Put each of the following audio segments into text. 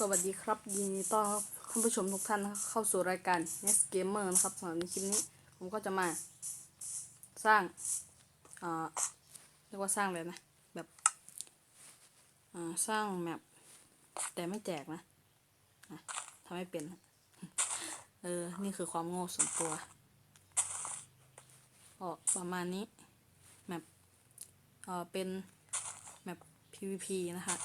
สวัสดีครับยินดีต้อนรับท่านผู้ชมทุกท่านเข้าสู่รายการ Nest Gamer นะครับสำหรับในคลิปนี้ ผมก็จะมา สร้างเอ่าเรียกว่าสร้างเลยนะ แบบอ่าสร้างแมปแต่ไม่แจกนะอะทำให้เป็นนะเออ นี่คือความโง่ส่วนตัวก็ประมาณนี้แมปเอ่อเป็นแมป PVP นะคะ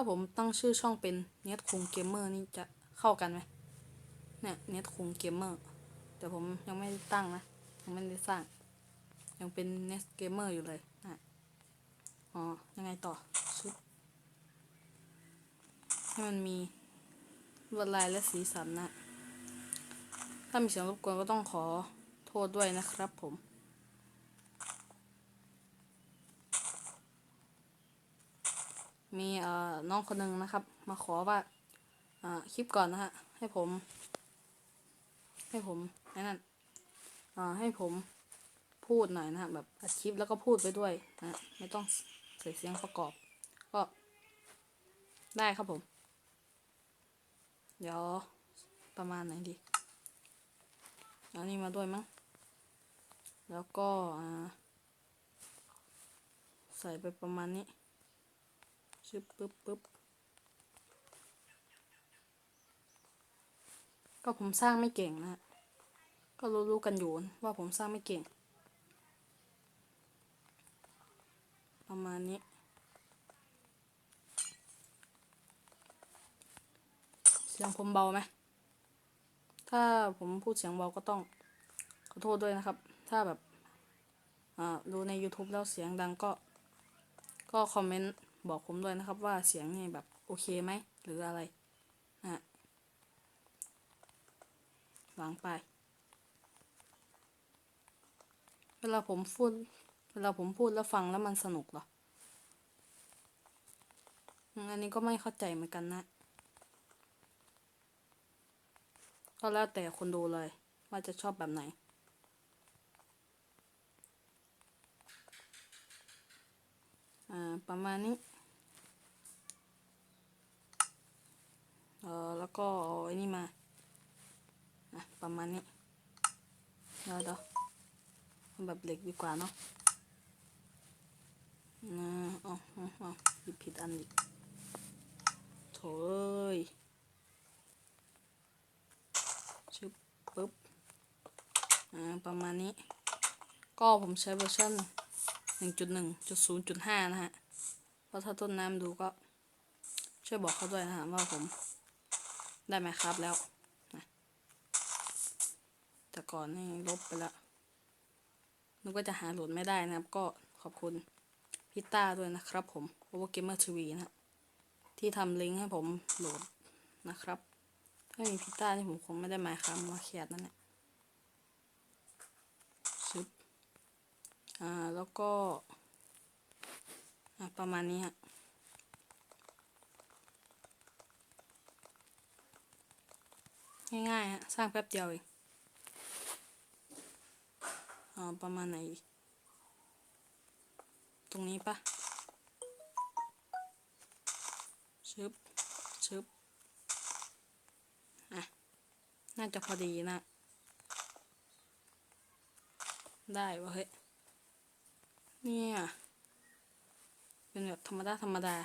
ถ้าผมตั้งชื่อช่องเป็นเน็ตคุงเกมเมอร์นี่จะเข้ากันไหมเนี่ยเน็ตคุงเกมเมอร์แต่ผมยังไม่ได้ตั้งนะยังไม่ได้สร้าง ยังเป็นเน็ตเกมเมอร์อยู่เลยอะอ๋อยังไงต่อชุดให้มันมีลวดลายและสีสันนะ ถ้ามีเสียงรบกวนก็ต้องขอโทษด้วยนะครับผม มีเอ่อน้องคนหนึ่งนะครับ มาขอว่าอ่าคลิปก่อนนะฮะให้ผม ให้ผมไอ้นั่นอ่าให้ผมพูดหน่อยนะฮะแบบอัดคลิปแล้วก็พูดไปด้วยนะไม่ต้องใส่เสียงประกอบ ก็ได้ครับผม เดี๋ยวประมาณไหนดีเอานี่มาด้วยมั้งแล้วก็อ่าใส่ไปประมาณนี้ ชึบปึ๊บปึ๊บก็ผมสร้างไม่เก่งนะ ก็รู้ๆกันอยู่ว่าผมสร้างไม่เก่ง ประมาณนี้ เสียงผมเบาไหม ถ้าผมพูดเสียงเบาก็ต้องขอโทษด้วยนะครับ ถ้าแบบ อ่า ดูใน YouTube แล้วเสียงดังก็ ก็คอมเมนต์ บอกผมด้วยนะครับว่าเสียงนี่แบบโอเคไหมหรืออะไรอะวางไป เวลาผมพูดเวลาผมพูดแล้วฟังแล้วมันสนุกเหรออันนี้ก็ไม่เข้าใจเหมือนกันนะก็แล้วแต่คนดูเลย ว่าจะชอบแบบไหน อ่า ประมาณนี้ เออแล้ว ก็เอาอ้นี่มาประมาณนี้เดี๋ยวเดี๋ยวเอแบบเหล็กดีกว่าเนาะอ่าอ๋ออ๋ออ๋อหยิบผิดอันอีกโถเอ้ยชึบปึ๊บอ่าประมาณนี้ ก็ผมใช้เวอร์ชัน1.1.0.5 นะฮะเพราะถ้าต้นน้ำดูก็ช่วยบอกเขาด้วยนะฮะว่าผม ได้ไหมครับแล้วนะแต่ก่อนนี่ลบไปแล้วนึกว่าจะหาโหลดไม่ได้นะครับ ก็ขอบคุณพี่ต้าด้วยนะครับผม Over Gamer TV นะฮะที่ทำลิงก์ให้ผมโหลดนะครับ ถ้าไม่มีพี่ต้าที่ผมคงไม่ได้หมายครับมาเขียดนั่นแหละชึบอ่า แล้วก็อ่าประมาณนี้ฮะ ง่ายๆฮะสร้างแป๊บเดียวเองอ๋อประมาณไหน ตรงนี้ปะชึบชึบอะ น่าจะพอดีนะ ได้วะเฮ้ย เนี่ย เป็นแบบธรรมดา ธรรมดา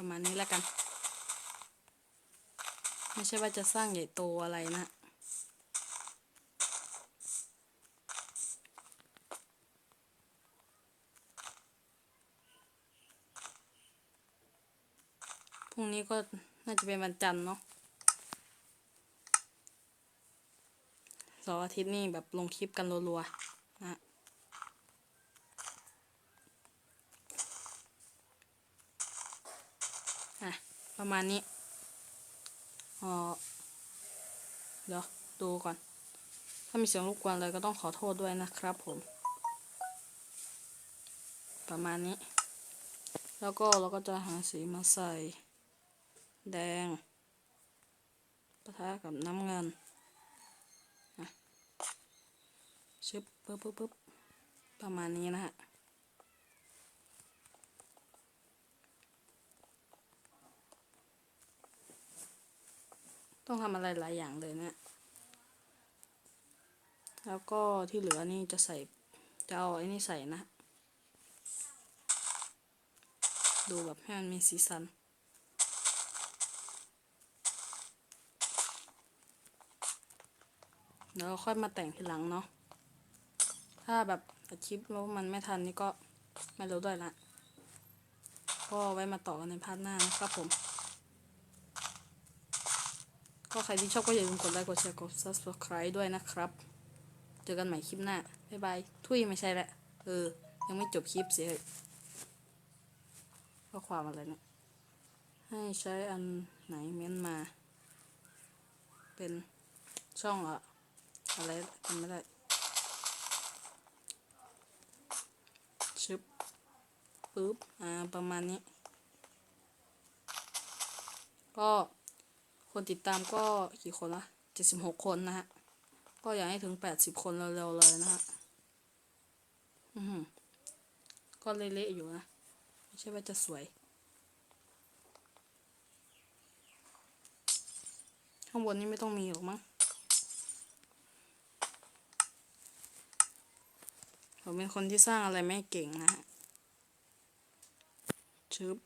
ประมาณนี้แล้วกัน ไม่ใช่ว่าจะสร้างใหญ่โตอะไรนะพรุ่งนี้ก็น่าจะเป็นวันจันทร์เนาะสาร์อาทิตย์นี่แบบลงคลิปกันรัวๆนะ อะ ประมาณนี้อ๋อเดี๋ยวดูก่อน ถ้ามีเสียงรบกวนอะไรก็ต้องขอโทษด้วยนะครับผม ประมาณนี้ แล้วก็เราก็จะหาสีมาใส่ แดงปะทะกับน้ำเงินชึบปึ๊บปึ๊บปึ๊บประมาณนี้นะฮะ ต้องทำอะไรหลายอย่างเลยเนะ แล้วก็ที่เหลือนี่จะใส่ จะเอาไอ้นี่ใส่นะ ดูแบบให้มันมีสีสันแล้วค่อยมาแต่งทีหลังเนาะ ถ้าแบบอัดคลิปแล้วมันไม่ทันนี่ก็ไม่รู้ด้วยละ ก็ไว้มาต่อกันในพาร์ทหน้านะครับผม ก็ใครที่ชอบก็อย่าลืมกดไลค์กดแชร์กด subscribe ด้วยนะครับ เจอกันใหม่คลิปหน้า บ๊ายบาย ทุยไม่ใช่ละ เออ ยังไม่จบคลิปเสียข้อความอะไรเนี่ยให้ใช้อันไหนเม้นมา เป็นช่องอะอะไรจำไม่ได้ชึบปึ๊บ อ่า ประมาณนี้ ก็ คนติดตามก็กี่คนละเจ็ดสิบหกคนนะฮะ ก็อยากให้ถึงแปดสิบคนเร็วๆเลยนะฮะ อือหือก็เละๆอยู่นะ ไม่ใช่ว่าจะสวย ข้างบนนี้ไม่ต้องมีหรอกมั้งผมเป็นคนที่สร้างอะไรไม่เก่งนะฮะชึบ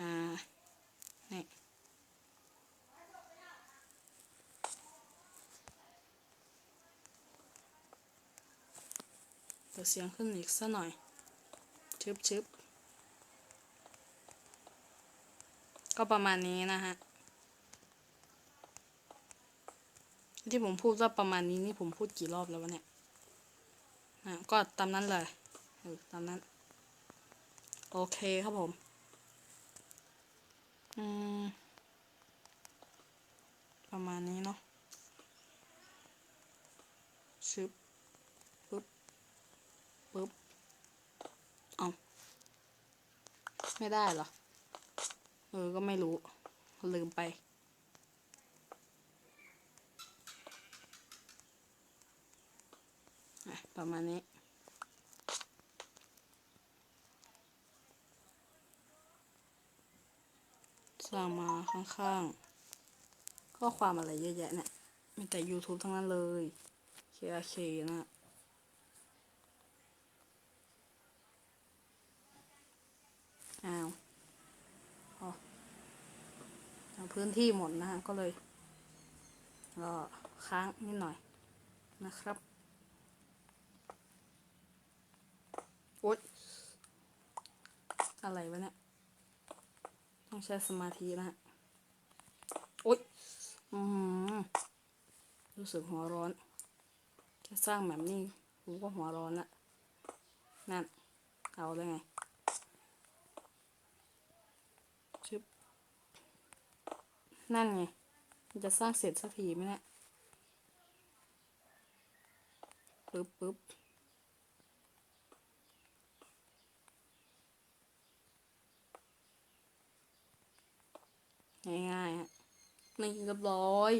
อ่า นี่เดี๋ยวเสียงขึ้นอีกสักหน่อย ชึบชึบก็ประมาณนี้นะฮะ ที่ผมพูดว่าประมาณนี้นี่ผมพูดกี่รอบแล้ววะเนี่ยอะก็ตามนั้นเลยตามนั้น โอเคครับผม อืม ประมาณนี้เนาะชึบปึ๊บปึ๊บเอาไม่ได้เหรอ เออ ก็ไม่รู้ ลืมไป ประมาณนี้ สร้างมาข้างๆ ข้อความอะไรเยอะแยะเนี่ย มีแต่ YouTube ทั้งนั้นเลย KRK นะอ้าวอ๋อพื้นที่หมดนะฮะ ก็เลยก็ค้างนิดหน่อยนะครับ โอ๊ยอะไรวะเนี่ย ต้องใช้สมาธินะฮะโอ๊ยอืมรู้สึกหัวร้อน จะสร้างแบบนี้ผมก็หัวร้อนละนั่น เอาเลยไงชึบนั่นไง มันจะสร้างเสร็จสักทีไหมเนี่ยปึ๊บปึ๊บ ง่ายๆฮะนี่เรียบร้อย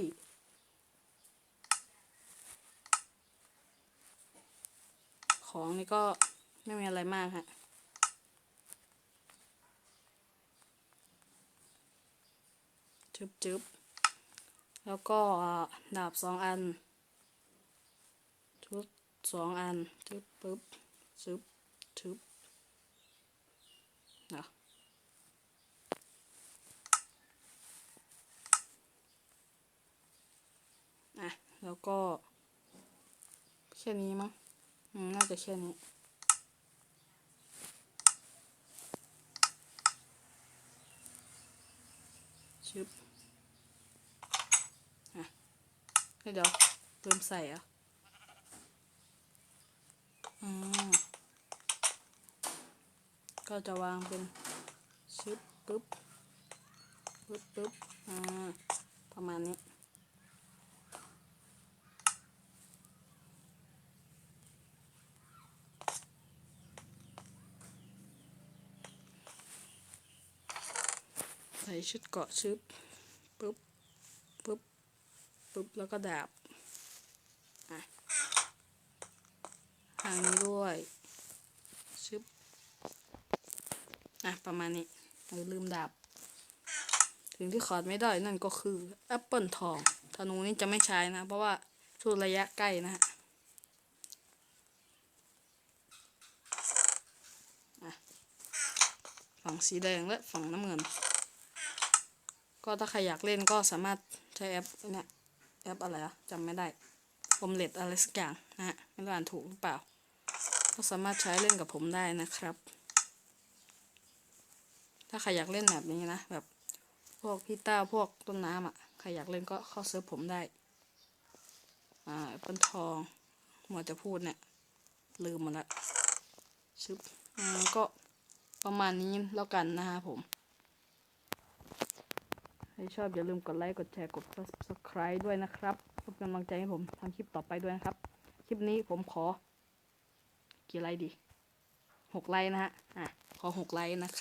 ของนี่ก็ไม่มีอะไรมากฮะ จึบจึบแล้วก็ดาบสองอัน ชุดสองอัน จึบปึ๊บจึบจึบเนาะ อะ แล้วก็ แค่นี้มั้งน่าจะแค่นี้ ชึบอะเดี๋ยวลืมใส่อะอืมก็จะวางเป็นชึบปึ๊บปึ๊บปึ๊บอ่าประมาณนี้ ส่ชุดเกาะชึบปุ๊บปุ๊บปุ๊บแล้วก็ดาบอะางนี้ด้วยชึบอะ ประมาณนี้เออลืมดาบถึงที่ขาดไม่ได้นั่นก็คือแอปเปิลทองธนูนี้จะไม่ใช้นะ เพราะว่าช่วงระยะใกล้นะฮะอะฝั่งสีแดงและฝั่งน้ำเงิน ก็ถ้าใครอยากเล่นก็สามารถใช้แอปเนี่ยแอปอะไรอะจำไม่ได้อมเล็ตอะไรสักอย่างนะฮะไม่รู้อ่านถูกหรือเปล่า ก็สามารถใช้เล่นกับผมได้นะครับ ถ้าใครอยากเล่นแบบนี้นะ แบบพวกพี่ต้าพวกต้นน้ำอะใครอยากเล่นก็เข้าเซิร์ฟผมได้ อ่าปเปิลทองหมดจะพูดเนี่ย ลืมหมาละชึบอ่าก็ประมาณนี้แล้วกันนะฮะผม ถ้าชอบอย่าลืมกดไลค์ กดแชร์ กด subscribe ด้วยนะครับเพื่อเป็นกำลังใจให้ผมทำคลิปต่อไปด้วยนะครับ คลิปนี้ผมขอ กี่ไลค์ดีหกไลค์นะฮะ อะ ขอหกไลค์นะครับ